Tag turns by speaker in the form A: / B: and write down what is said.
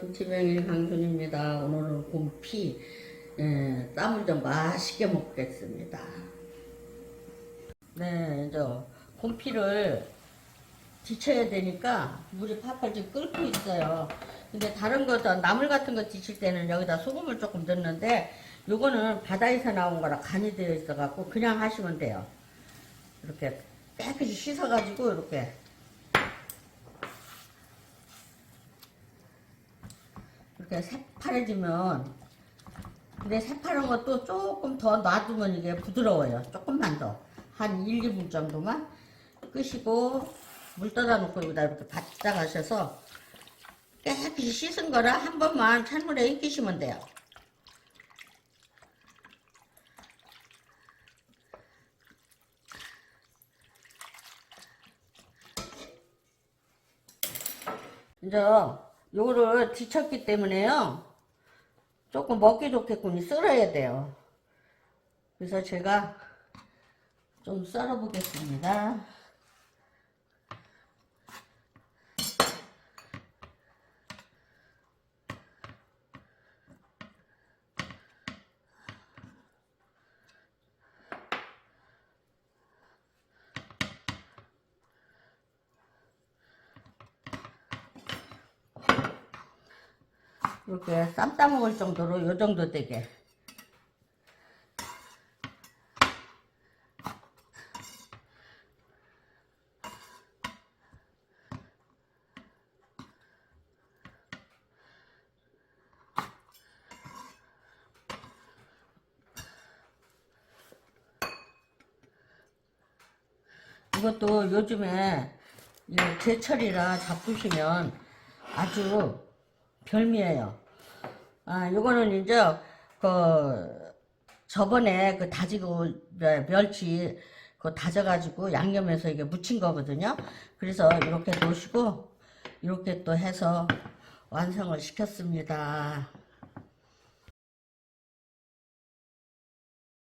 A: 김치명일 강순입니다. 오늘은 곰피 예, 쌈을 좀 맛있게 먹겠습니다. 네, 이제 곰피를 뒤쳐야 되니까 물이 팔팔 지금 끓고 있어요. 근데 다른 거, 저 나물 같은 거 뒤칠 때는 여기다 소금을 조금 넣는데 요거는 바다에서 나온 거라 간이 되어 있어갖고 그냥 하시면 돼요. 이렇게 깨끗이 씻어가지고 이렇게 이렇게 새파래지면 근데 새파란 것도 조금 더 놔두면 이게 부드러워요. 조금만 더. 한 1, 2분 정도만 끄시고 물 떠다 놓고 여기다 이렇게 바짝 하셔서 깨끗이 씻은 거라 한 번만 찬물에 익히시면 돼요. 이제 요거를 뒤쳤기 때문에요. 조금 먹기 좋게끔 썰어야 돼요. 그래서 제가 좀 썰어 보겠습니다. 이렇게 쌈 싸먹을 정도로 요 정도 되게. 이것도 요즘에 이 제철이라 잡수시면 아주 별미예요. 아, 요거는 이제 그 저번에 그 다지고 멸- 멸치 그 다져가지고 양념해서 이게 무친 거거든요. 그래서 이렇게 놓으시고 이렇게 또 해서 완성을 시켰습니다.